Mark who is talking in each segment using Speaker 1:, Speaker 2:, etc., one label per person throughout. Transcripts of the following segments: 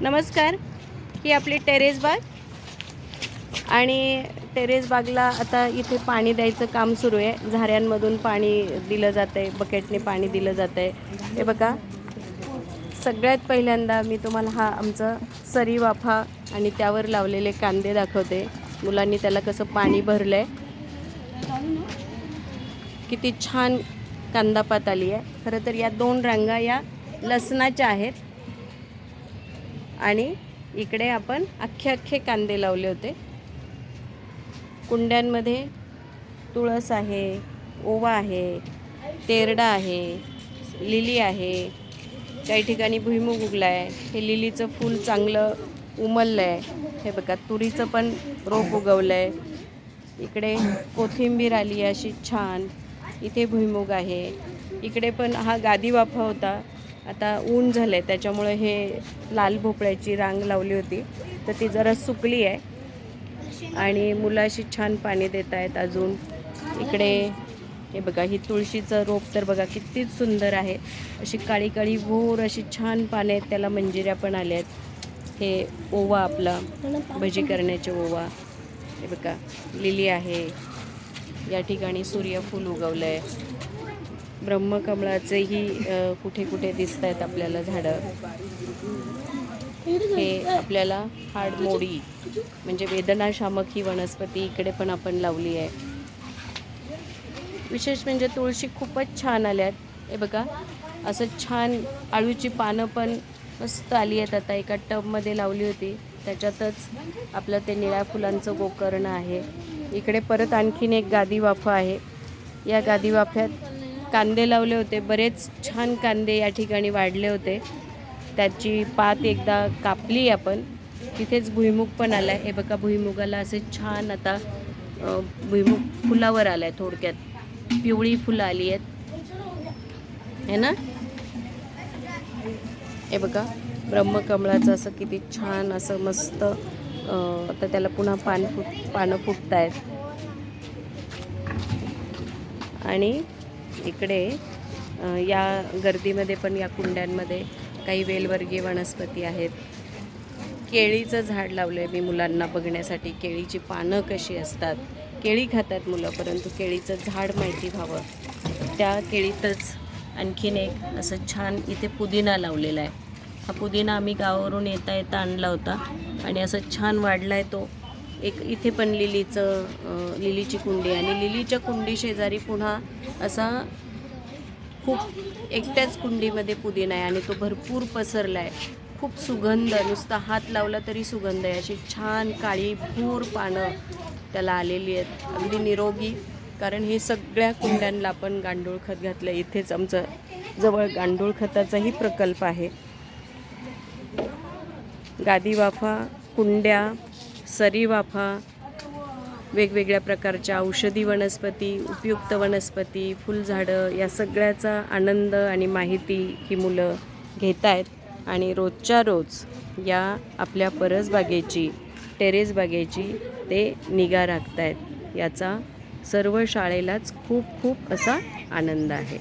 Speaker 1: नमस्कार ही आपली टेरेस बाग. आणि टेरेस बागला आता इथे पाणी द्यायचं काम सुरू आहे. झाऱ्यांमधून पाणी दिलं जातं आहे बकेटने पाणी दिलं जातं आहे हे बघा सगळ्यात पहिल्यांदा मी तुम्हाला हा आमचा सरी वाफा आणि त्यावर लावलेले कांदे दाखवते. मुलांनी त्याला कसं पाणी भरलं आहे किती छान कांदापात आली आहे. खरं तर या दोन रांगा या लसणाच्या आहेत. आणि इकडे आपण अख्खे अख्खे कांदे लावले होते. कुंड्यांमध्ये तुळस आहे ओवा आहे तेरडा आहे लिली आहे. काही ठिकाणी भुईमुग उगला आहे हे लिलीचं फूल चांगलं उमललं आहे हे बघा तुरीचं पण रोप उगवलं आहे इकडे कोथिंबीर आली आहे अशी छान. इथे भुईमुग आहे. इकडे पण हा गादी वाफा होता. आता ऊन झालं आहे त्याच्यामुळे हे लाल भोपळ्याची रांग लावली होती. तर ती जरा सुकली आहे. आणि मुलं अशी छान पाणी देत आहेत अजून. इकडे हे बघा ही तुळशीचं रोप तर बघा कितीच सुंदर आहे. अशी काळी काळी भोर अशी छान पाने आहेत. त्याला मंजिऱ्या पण आल्या आहेत. हे ओवा आपला भजी करण्याचे ओवा. हे बघा लिली आहे. या ठिकाणी सूर्यफूल उगवलं आहे ब्रह्मकमळाचेही कुठे कुठे दिसत आहेत आपल्याला झाडं. हे आपल्याला हाडमोडी म्हणजे वेदनाशामक ही वनस्पती इकडे पण आपण लावली आहे. विशेष म्हणजे तुळशी खूपच छान आल्यात हे बघा असं छान आळूची पानं पण मस्त आली आहेत. आता एका टबमध्ये लावली होती. त्याच्यातच आपलं ते निळ्या फुलांचं गोकर्ण आहे. इकडे परत आणखीन एक गादी वाफा आहे. या गादी वाफ्यात कांदे लावले होते. बरेच छान कांदे या ठिकाणी वाढले होते. त्याची पात एकदा कापली आपण. तिथेच भुईमुग पण आला आहे हे बघा भुईमुगाला असे छान आता भुईमुग फुलावर आला आहे थोडक्यात. पिवळी फुलं आली आहेत. है ना? हे बघा ब्रह्मकमळाचं असं किती छान असं मस्त आता त्याला पुन्हा पान फुट पानं फुटत आहेत आणि इकडे या गर्दीमध्ये पण या कुंड्यांमध्ये काही वेलवर्गीय वनस्पती आहेत. केळीचं झाड लावलं आहे मी मुलांना बघण्यासाठी. केळीची पानं कशी असतात? केळी खातात मुलं परंतु केळीचं झाड माहिती व्हावं. त्या केळीतच आणखीन एक असं छान इथे पुदिना लावलेला आहे. हा पुदिना आम्ही गावावरून येता येता आणला होता आणि असं छान वाढला आहे तो. एक इथे पण लिलीचं लिलीची कुंडी आणि लिलीच्या कुंडी शेजारी पुन्हा असा खूप एकट्याच कुंडीमध्ये पुदिना आहे आणि तो भरपूर पसरला आहे खूप सुगंध नुसता हात लावला तरी सुगंध आहे. अशी छान काळी भूर पानं त्याला आलेली आहेत. अगदी निरोगी. कारण हे सगळ्या कुंड्यांना आपण गांडूळ खत घातलं इथेच आमचं जवळ गांडूळ खताचाही प्रकल्प आहे. गादी वाफा कुंड्या सरीवाफा वेगवेगळ्या प्रकारच्या औषधी वनस्पती उपयुक्त वनस्पती फुलझाडं या सगळ्याचा आनंद आणि माहिती ही मुलं घेत आहेत आणि रोजच्या रोज या आपल्या परसबागेची टेरेस बागेची ते निगा राखत आहेत याचा सर्व शाळेलाच खूप खूप असा आनंद आहे.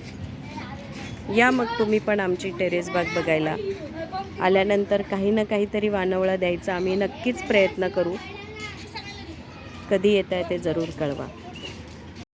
Speaker 1: या मग तुम्ही पण आमची टेरेस बाग बघायला आल्यानंतर काही ना काहीतरी वानवळा द्यायचा. आम्ही नक्कीच प्रयत्न करू. कधी येत आहे ते जरूर कळवा.